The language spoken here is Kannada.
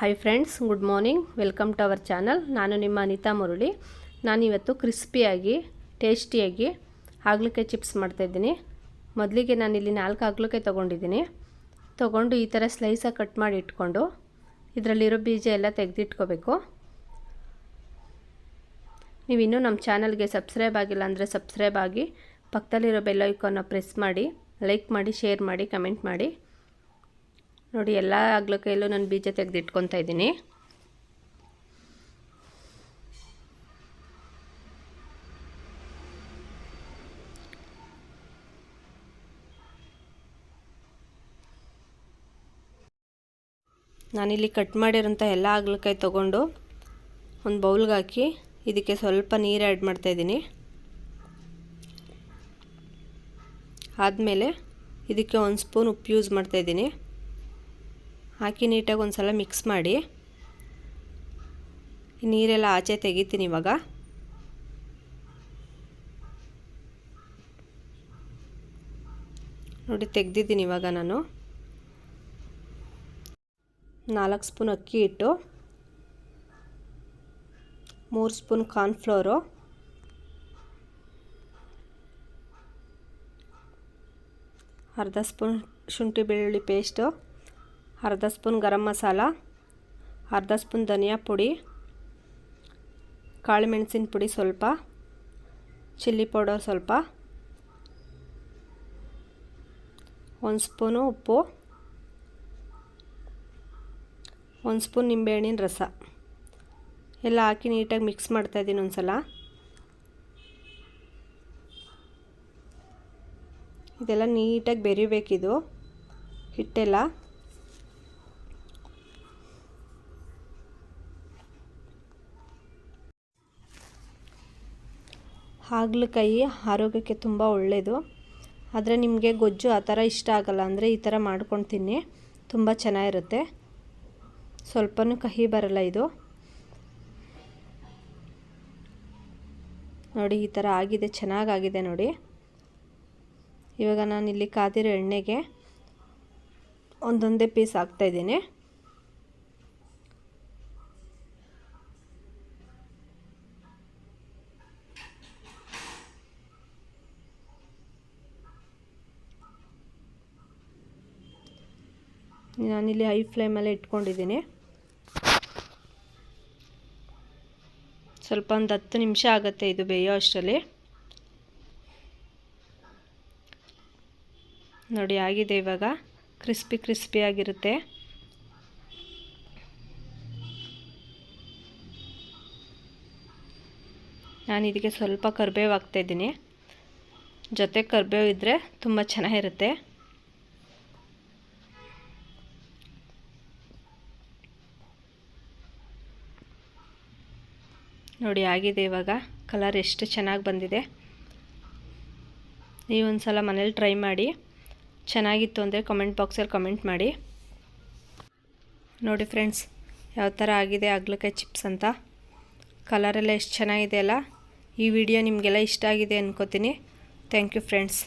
Hi friends good morning welcome to our channel ನಾನು ನಿಮ್ಮ ಅನಿತಾ ಮುರುಳಿ. ನಾನಿವತ್ತು ಕ್ರಿಸ್ಪಿಯಾಗಿ ಟೇಸ್ಟಿಯಾಗಿ ಹಾಗಲಕಾಯಿ ಚಿಪ್ಸ್ ಮಾಡ್ತಾಯಿದ್ದೀನಿ ಮೊದಲಿಗೆ ನಾನು ಇಲ್ಲಿ ನಾಲ್ಕು ಹಾಗಲಕಾಯಿ ತೊಗೊಂಡಿದ್ದೀನಿ. ತೊಗೊಂಡು ಈ ಥರ ಸ್ಲೈಸಾಗಿ ಕಟ್ ಮಾಡಿ ಇಟ್ಕೊಂಡು ಇದರಲ್ಲಿರೋ ಬೀಜ ಎಲ್ಲ ತೆಗೆದಿಟ್ಕೋಬೇಕು. ನೀವು ಇನ್ನೂ ನಮ್ಮ ಚಾನಲ್ಗೆ ಸಬ್ಸ್ಕ್ರೈಬ್ ಆಗಿಲ್ಲ ಅಂದರೆ ಸಬ್ಸ್ಕ್ರೈಬ್ ಆಗಿ ಪಕ್ಕದಲ್ಲಿರೋ ಬೆಲ್ ಐಕಾನ್ನ ಪ್ರೆಸ್ ಮಾಡಿ ಲೈಕ್ ಮಾಡಿ ಶೇರ್ ಮಾಡಿ ಕಮೆಂಟ್ ಮಾಡಿ. ನೋಡಿ, ಎಲ್ಲ ಆಗ್ಲಕಾಯಲ್ಲೂ ನಾನು ಬೀಜ ತೆಗೆದಿಟ್ಕೊತಾ ಇದ್ದೀನಿ. ನಾನಿಲ್ಲಿ ಕಟ್ ಮಾಡಿರೋಂಥ ಎಲ್ಲ ಆಗ್ಲಕಾಯಿ ತೊಗೊಂಡು ಒಂದು ಬೌಲ್ಗೆ ಹಾಕಿ ಇದಕ್ಕೆ ಸ್ವಲ್ಪ ನೀರು ಆ್ಯಡ್ ಮಾಡ್ತಾಯಿದ್ದೀನಿ ಆದಮೇಲೆ ಇದಕ್ಕೆ ಒಂದು ಸ್ಪೂನ್ ಉಪ್ಪು ಯೂಸ್ ಮಾಡ್ತಾಯಿದ್ದೀನಿ ಹಾಕಿ ನೀಟಾಗಿ ಒಂದು ಸಲ ಮಿಕ್ಸ್ ಮಾಡಿ ನೀರೆಲ್ಲ ಆಚೆ ತೆಗಿತೀನಿ ಇವಾಗ. ನೋಡಿ, ತೆಗ್ದಿದ್ದೀನಿ ಇವಾಗ ನಾನು. ನಾಲ್ಕು ಸ್ಪೂನ್ ಅಕ್ಕಿ ಹಿಟ್ಟು. ಮೂರು ಸ್ಪೂನ್ ಕಾರ್ನ್ಫ್ಲೋರು ಅರ್ಧ ಸ್ಪೂನ್ ಶುಂಠಿ ಬೆಳ್ಳುಳ್ಳಿ ಪೇಸ್ಟು ಅರ್ಧ ಸ್ಪೂನ್ ಗರಂ ಮಸಾಲ, ಅರ್ಧ ಸ್ಪೂನ್ ಧನಿಯಾ ಪುಡಿ ಕಾಳು ಮೆಣಸಿನ ಪುಡಿ ಸ್ವಲ್ಪ, ಚಿಲ್ಲಿ ಪೌಡರ್ ಸ್ವಲ್ಪ, ಒಂದು ಸ್ಪೂನು ಉಪ್ಪು, ಒಂದು ಸ್ಪೂನ್ ನಿಂಬೆಹಣ್ಣಿನ ರಸ. ಎಲ್ಲ ಹಾಕಿ ನೀಟಾಗಿ ಮಿಕ್ಸ್ ಮಾಡ್ತಾಯಿದ್ದೀನಿ ಒಂದು ಸಲ ಇದೆಲ್ಲ ನೀಟಾಗಿ ಬೆರಿಬೇಕಿದು ಹಿಟ್ಟೆಲ್ಲ. ಹಾಗಲಕಾಯಿ ಆರೋಗ್ಯಕ್ಕೆ ತುಂಬ ಒಳ್ಳೆಯದು ಆದರೆ ನಿಮಗೆ ಗೊಜ್ಜು ಆ ಥರ ಇಷ್ಟ ಆಗಲ್ಲ ಅಂದರೆ ಈ ಥರ ಮಾಡ್ಕೊಂಡು ತಿನ್ನಿ ತುಂಬ ಚೆನ್ನಾಗಿರುತ್ತೆ. ಸ್ವಲ್ಪನೂ ಕಹಿ ಬರಲ್ಲ ಇದು. ನೋಡಿ, ಈ ಥರ ಆಗಿದೆ, ಚೆನ್ನಾಗಾಗಿದೆ ನೋಡಿ. ಇವಾಗ ನಾನು ಇಲ್ಲಿ ಕಾದಿರೋ ಎಣ್ಣೆಗೆ ಒಂದೊಂದೇ ಪೀಸ್ ಹಾಕ್ತಾಯಿದ್ದೀನಿ ನಾನಿಲ್ಲಿ ಹೈ ಫ್ಲೇಮಲ್ಲೇ ಇಟ್ಕೊಂಡಿದ್ದೀನಿ. ಸ್ವಲ್ಪ ಒಂದು ಹತ್ತು ನಿಮಿಷ ಆಗುತ್ತೆ ಇದು ಬೇಯೋ ಅಷ್ಟರಲ್ಲಿ. ನೋಡಿ, ಆಗಿದೆ ಇವಾಗ. ಕ್ರಿಸ್ಪಿ ಕ್ರಿಸ್ಪಿ ಆಗಿರುತ್ತೆ. ನಾನು ಇದಕ್ಕೆ ಸ್ವಲ್ಪ ಕರಿಬೇವು ಹಾಕ್ತಾಯಿದ್ದೀನಿ ಜೊತೆ ಕರಿಬೇವು ಇದ್ದರೆ ತುಂಬ ಚೆನ್ನಾಗಿರುತ್ತೆ. ನೋಡಿ, ಆಗಿದೆ ಇವಾಗ. ಕಲರ್ ಎಷ್ಟು ಚೆನ್ನಾಗಿ ಬಂದಿದೆ. ನೀವು ಒಂದು ಸಲ ಮನೇಲಿ ಟ್ರೈ ಮಾಡಿ. ಚೆನ್ನಾಗಿತ್ತು ಅಂದರೆ ಕಮೆಂಟ್ ಬಾಕ್ಸಲ್ಲಿ ಕಮೆಂಟ್ ಮಾಡಿ. ನೋಡಿ ಫ್ರೆಂಡ್ಸ್ ಯಾವ ಥರ ಆಗಿದೆ ಆಗ್ಲಕಾಯಿ ಚಿಪ್ಸ್ ಅಂತ. ಕಲರೆಲ್ಲ ಎಷ್ಟು ಚೆನ್ನಾಗಿದೆ ಅಲ್ಲ. ಈ ವಿಡಿಯೋ ನಿಮಗೆಲ್ಲ ಇಷ್ಟ ಆಗಿದೆ ಅಂದ್ಕೋತೀನಿ ಥ್ಯಾಂಕ್ ಯು ಫ್ರೆಂಡ್ಸ್